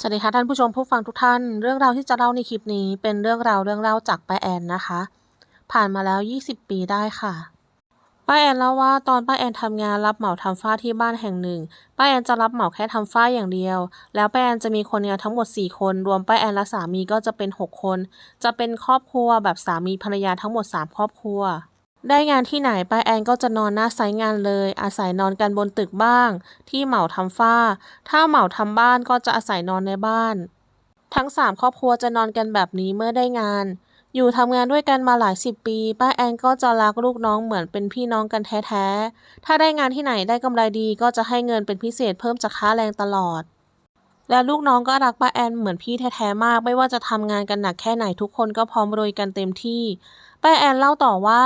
สวัสดีค่ะท่านผู้ชมผู้ฟังทุกท่าน เรื่องราวที่จะเล่าในคลิปนี้เป็นเรื่องราวเรื่องเล่าจากป้าแอนนะคะ ผ่านมาแล้ว 20 ปีได้ค่ะป้าแอนเล่าว่าตอนป้าแอนทำงานรับเหมาทำฝ้าที่บ้านแห่งหนึ่งป้าแอนจะรับเหมาแค่ทำฝ้าอย่างเดียว แล้วป้าแอนจะมีคนงานทั้งหมด 4 คน รวมป้าแอนและสามีก็จะเป็น 6 คน จะเป็นครอบครัวแบบสามีภรรยาทั้งหมด 3 ครอบครัว ได้งานที่ไหนป้าแอนก็จะนอนหน้าไซต์งานเลย อาศัยนอนกันบนตึกบ้าง ที่เหมาทำฝ้า ถ้าเหมาทำบ้านก็จะอาศัยนอนในบ้าน ทั้งสามครอบครัวจะนอนกันแบบนี้เมื่อได้งาน อยู่ทำงานด้วยกันมาหลายสิบปี ป้าแอนก็จะรักลูกน้องเหมือนเป็นพี่น้องกันแท้ๆ ถ้าได้งานที่ไหนได้กำไรดีก็จะให้เงินเป็นพิเศษเพิ่มจากค่าแรงตลอด และลูกน้องก็รักป้าแอนเหมือนพี่แท้ๆมาก ไม่ว่าจะทำงานกันหนักแค่ไหนทุกคนก็พร้อมรวยกันเต็มที่ ป้าแอนเล่าต่อว่า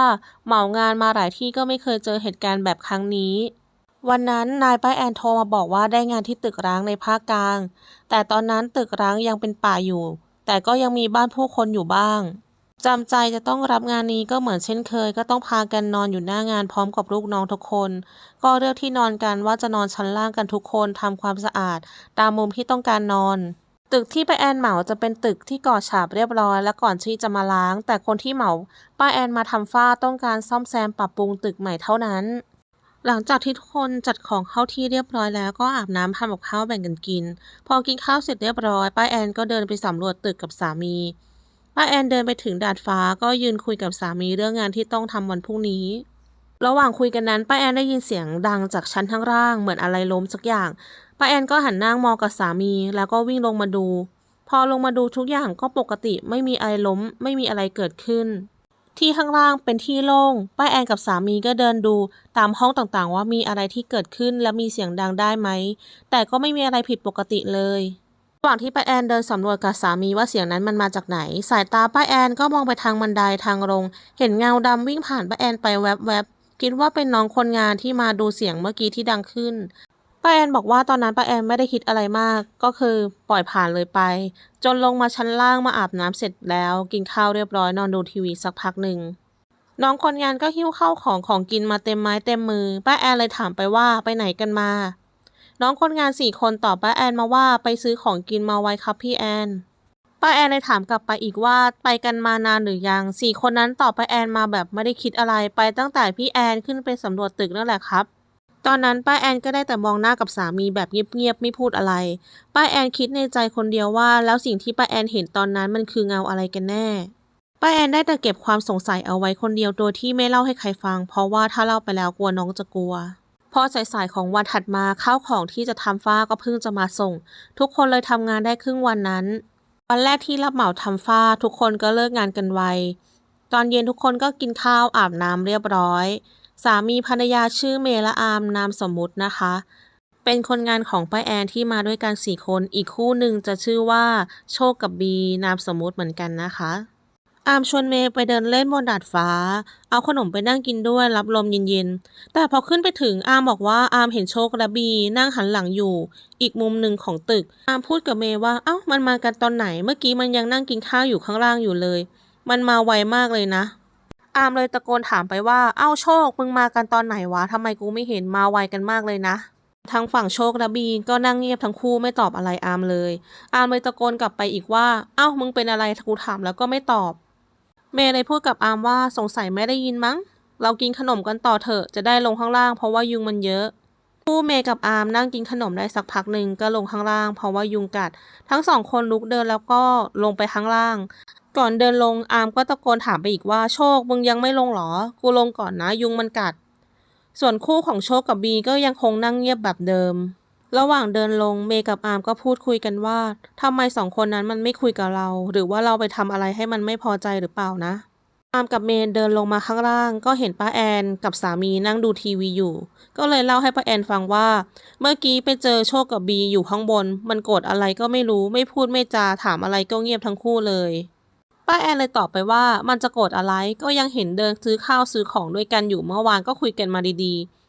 เหมางานมาหลายที่ก็ไม่เคยเจอเหตุการณ์แบบครั้งนี้ วันนั้นนายป้าแอนโทรมาบอกว่าได้งานที่ตึกร้างในภาคกลาง แต่ตอนนั้นตึกร้างยังเป็นป่าอยู่ แต่ก็ยังมีบ้านผู้คนอยู่บ้าง จำใจจะต้องรับงานนี้ก็เหมือนเช่นเคย ก็ต้องพากันนอนอยู่หน้างานพร้อมกับลูกน้องทุกคน ก็เลือกที่นอนกันว่าจะนอนชั้นล่างกันทุกคนทำความสะอาด ตามมุมที่ต้องการนอน ตึกที่ป้าแอนเหมาจะเป็นตึกที่ก่อฉาบเรียบร้อย และก่อนที่จะมาล้าง แต่คนที่เหมาป้าแอนมาทำฝ้าต้องการซ่อมแซมปรับปรุงตึกใหม่เท่านั้น หลังจากที่ทุกคนจัดของเข้าที่เรียบร้อยแล้วก็อาบน้ำทำกับข้าวแบ่งกันกิน พอกินข้าวเสร็จเรียบร้อยป้าแอนก็เดินไปสำรวจตึกกับสามี ป้าแอนเดินไปถึงดาดฟ้าก็ยืนคุยกับสามีเรื่องงานที่ต้องทำวันพรุ่งนี้ ระหว่างคุยกันนั้นป้าแอนได้ยินเสียงดังจากชั้นข้างล่างเหมือนอะไรล้มสักอย่าง ป้าแอนก็หันหน้ามองกับสามี แล้วก็วิ่งลงมาดู พอลงมาดูทุกอย่างก็ปกติไม่มีอะไรล้ม ไม่มีอะไรเกิดขึ้น ที่ข้างล่างเป็นที่โล่ง ป้าแอนกับสามีก็เดินดูตามห้องต่างๆ ว่ามีอะไรที่เกิดขึ้นและมีเสียงดังได้ไหม แต่ก็ไม่มีอะไรผิดปกติเลย ระหว่างที่ป้าแอนเดินสำรวจกับสามีว่าเสียงนั้นมันมาจากไหน สายตาป้าแอนก็มองไปทางบันไดทางลง เห็นเงาดำวิ่งผ่านป้าแอนไปแวบๆคิดว่าเป็นน้องคนงานที่มาดูเสียงเมื่อกี้ที่ดังขึ้นป้าแอนบอกว่าตอนนั้นป้าแอนไม่ได้คิดอะไรมาก ก็คือปล่อยผ่านเลยไป จนลงมาชั้นล่างมาอาบน้ำเสร็จแล้ว กินข้าวเรียบร้อยนอนดูทีวีสักพักหนึ่งน้องคนงานก็หิ้วข้าวของของกินมาเต็มไม้เต็มมือ ป้าแอนเลยถามไปว่าไปไหนกันมา น้องคนงานสี่คนตอบป้าแอนมาว่าไปซื้อของกินมาไว้ครับพี่แอน ป้าแอนเลยถามกลับไปอีกว่าไปกันมานานหรือยังสี่คนนั้นตอบป้าแอนมาแบบไม่ได้คิดอะไรไปตั้งแต่พี่แอนขึ้นไปสำรวจตึกนั่นแหละครับ ตอนนั้นป้าแอนก็ได้แต่มองหน้ากับสามีแบบเงียบๆไม่พูดอะไร ป้าแอนคิดในใจคนเดียวว่า แล้วสิ่งที่ป้าแอนเห็นตอนนั้นมันคือเงาอะไรกันแน่ป้าแอนได้แต่เก็บความสงสัยเอาไว้คนเดียวโดยที่ไม่เล่าให้ใครฟัง เพราะว่าถ้าเล่าไปแล้วกลัวน้องจะกลัว พอสายๆของวันถัดมาข้าวของที่จะทำฝ้าก็เพิ่งจะมาส่ง ทุกคนเลยทำงานได้ครึ่งวันนั้น วันแรกที่รับเหมาทำฝ้า ทุกคนก็เลิกงานกันไวตอนเย็นทุกคนก็กินข้าวอาบน้ำเรียบร้อย สามีภรรยาชื่อเมละอามนามสมมุตินะคะ เป็นคนงานของป้าแอนที่มาด้วยกันสี่คน อีกคู่หนึ่งจะชื่อว่า โชคกับบี นามสมมุติเหมือนกันนะคะ อามชวนเมย์ไปเดินเล่นบนดาดฟ้า เอาขนมไปนั่งกินด้วยรับลมเย็นๆ แต่พอขึ้นไปถึงอามบอกว่าอามเห็นโชคและบีนั่งหันหลังอยู่ อีกมุมหนึ่งของตึก อามพูดกับเมย์ว่า เอ้า มันมากันตอนไหน เมื่อกี้มันยังนั่งกินข้าวอยู่ข้างล่างอยู่เลย มันมาไวมากเลยนะ อามเลยตะโกนถามไปว่า เอ้าโชค มึงมากันตอนไหนวะทำไมกูไม่เห็นมาไวกันมากเลยนะทางฝั่งโชคและบีก็นั่งเงียบทั้งคู่ไม่ตอบอะไรอามเลย อามเลยตะโกนกลับไปอีกว่า เอ้า มึงเป็นอะไรกูถามแล้วก็ไม่ตอบ เมย์เลยพูดกับอามว่าสงสัยไม่ได้ยินมั้ง เรากินขนมกันต่อเถอะจะได้ลงข้างล่างเพราะว่ายุงมันเยอะผู้เมย์กับอามนั่งกินขนมได้สักพักหนึ่งก็ลงข้างล่างเพราะว่ายุงกัด ทั้งสองคนลุกเดินแล้วก็ลงไปข้างล่าง ก่อนเดินลงอามก็ตะโกนถามไปอีกว่าโชคมึงยังไม่ลงหรอ กูลงก่อนนะยุงมันกัด ส่วนคู่ของโชคกับบีก็ยังคงนั่งเงียบแบบเดิม ระหว่างเดินลงเมย์กับอาร์มก็พูดคุยกันว่าทำไมสองคนนั้นมันไม่คุยกับเรา หรือว่าเราไปทำอะไรให้มันไม่พอใจหรือเปล่านะ อาร์มกับเมย์เดินลงมาข้างล่าง ก็เห็นป้าแอนกับสามีนั่งดูทีวีอยู่ ก็เลยเล่าให้ป้าแอนฟังว่า เมื่อกี้ไปเจอโชคกับบีอยู่ข้างบน มันโกรธอะไรก็ไม่รู้ไม่พูดไม่จาถามอะไรก็เงียบทั้งคู่เลยป้าแอนเลยตอบไปว่ามันจะโกรธอะไรก็ยังเห็นเดินซื้อข้าวซื้อของด้วยกันอยู่เมื่อวานก็คุยกันมาดีๆ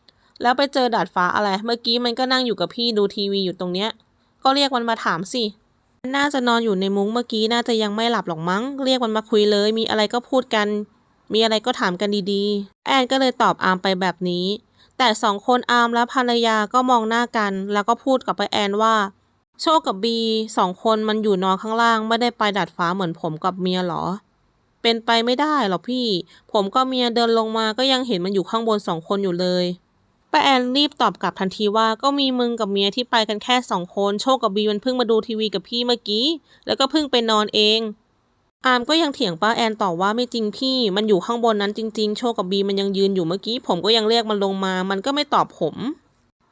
แล้วไปเจอดาดฟ้าอะไร เมื่อกี้มันก็นั่งอยู่กับพี่ดูทีวีอยู่ตรงเนี้ย ก็เรียกมันมาถามสิ น่าจะนอนอยู่ในมุ้งเมื่อกี้น่าจะยังไม่หลับหรอกมั้ง เรียกมันมาคุยเลย มีอะไรก็พูดกัน มีอะไรก็ถามกันดีๆ แอนก็เลยตอบอามไปแบบนี้ แต่สองคนอามและภรรยาก็มองหน้ากัน แล้วก็พูดกับไปแอนว่า โชคกับบีสองคนมันอยู่นอนข้างล่างไม่ได้ไปดัดฟ้าเหมือนผมกับเมียหรอเป็นไปไม่ได้หรอกพี่ ผมกับเมียเดินลงมาก็ยังเห็นมันอยู่ข้างบนสองคนอยู่เลย ป้าแอนรีบตอบกลับทันทีว่าก็มีมึงกับเมียที่ไปกันแค่สองคน โชคกับบีมันเพิ่งมาดูทีวีกับพี่เมื่อกี้ แล้วก็เพิ่งไปนอนเอง อามก็ยังเถียงป้าแอนต่อว่าไม่จริงพี่ มันอยู่ข้างบนนั้นจริง ๆ โชคกับบีมันยังยืนอยู่เมื่อกี้ ผมก็ยังเรียกมันลงมา มันก็ไม่ตอบผม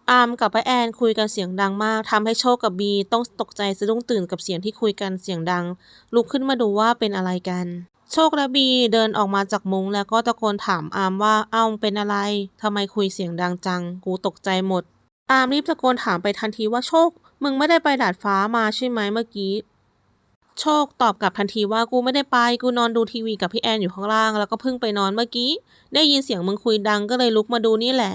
อามกับป้าแอนคุยกันเสียงดังมากทำให้โชคกับบีต้องตกใจสะดุ้งตื่นกับเสียงที่คุยกันเสียงดัง ลุกขึ้นมาดูว่าเป็นอะไรกัน โชคและบีเดินออกมาจากมุ้งแล้วก็ตะโกนถามอามว่าเอ้าเป็นอะไรทำไมคุยเสียงดังจัง กูตกใจหมด อามรีบตะโกนถามไปทันทีว่าโชค มึงไม่ได้ไปดาดฟ้ามาใช่ไหมเมื่อกี้ โชคตอบกลับทันทีว่ากูไม่ได้ไป กูนอนดูทีวีกับพี่แอนอยู่ข้างล่าง แล้วก็เพิ่งไปนอนเมื่อกี้ ได้ยินเสียงมึงคุยดังก็เลยลุกมาดูนี่แหละ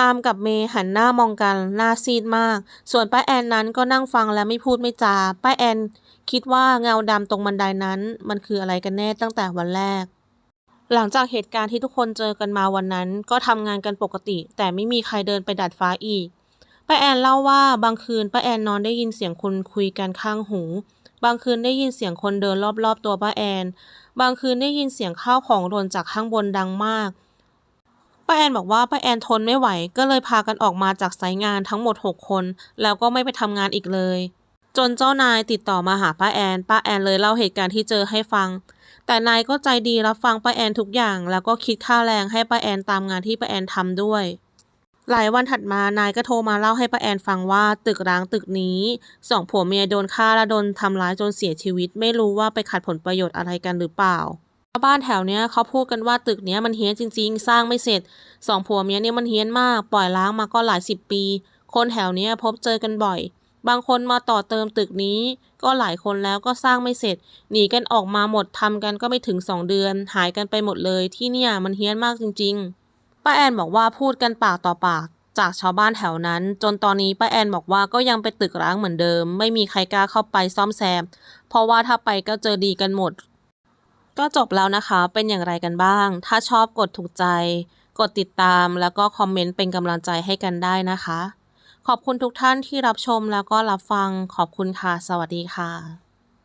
อามกับเมย์หันหน้ามองกันหน้าซีดมาก ส่วนป้าแอนนั้นก็นั่งฟังและไม่พูดไม่จา ป้าแอน คิดว่าเงาดำตรงบันไดนั้น มันคืออะไรกันแน่ตั้งแต่วันแรก หลังจากเหตุการณ์ที่ทุกคนเจอกันมาวันนั้น ก็ทำงานกันปกติ แต่ไม่มีใครเดินไปดัดฟ้าอีก ป้าแอนเล่าว่าบางคืนป้าแอนนอนได้ยินเสียงคนคุยกันข้างหู บางคืนได้ยินเสียงคนเดินรอบๆตัวป้าแอน บางคืนได้ยินเสียงข้าวของหล่นจากข้างบนดังมาก ป้าแอนบอกว่าป้าแอนทนไม่ไหว ก็เลยพากันออกมาจากไซต์งานทั้งหมด 6 คน แล้วก็ไม่ไปทำงานอีกเลย จนเจ้านายติดต่อมาหาป้าแอน ป้าแอนเลยเล่าเหตุการณ์ที่เจอให้ฟัง แต่นายก็ใจดีรับฟังป้าแอนทุกอย่าง แล้วก็คิดค่าแรงให้ป้าแอนตามงานที่ป้าแอนทำด้วย หลายวันถัดมานายก็โทรมาเล่าให้ป้าแอนฟังว่าตึกร้างตึกนี้สองผัวเมียโดนฆ่าและโดนทำร้ายจนเสียชีวิต ไม่รู้ว่าไปขัดผลประโยชน์อะไรกันหรือเปล่า ชาวบ้านแถวเนี้ยเขาพูดกันว่าตึกเนี้ยมันเฮี้ยนจริง ๆ สร้างไม่เสร็จสองผัวเมียเนี่ยมันเฮี้ยนมาก ปล่อยล้างมาก็หลายสิบปี คนแถวเนี้ยพบเจอกันบ่อย บางคนมาต่อเติมตึกนี้ ก็หลายคนแล้วก็สร้างไม่เสร็จ หนีกันออกมาหมดทำกันก็ไม่ถึงสองเดือน หายกันไปหมดเลยที่เนี่ยมันเฮี้ยนมากจริง ๆ ป้าแอนบอกว่าพูดกันปากต่อปาก จากชาวบ้านแถวนั้น จนตอนนี้ป้าแอนบอกว่าก็ยังเป็นตึกร้างเหมือนเดิม ไม่มีใครกล้าเข้าไปซ่อมแซม เพราะว่าถ้าไปก็เจอดีกันหมด ก็จบแล้วนะคะ เป็นอย่างไรกันบ้าง ถ้าชอบกดถูกใจ กดติดตามแล้วก็คอมเมนต์เป็นกำลังใจให้กันได้นะคะ ขอบคุณทุกท่านที่รับชมแล้วก็รับฟัง ขอบคุณค่ะ สวัสดีค่ะ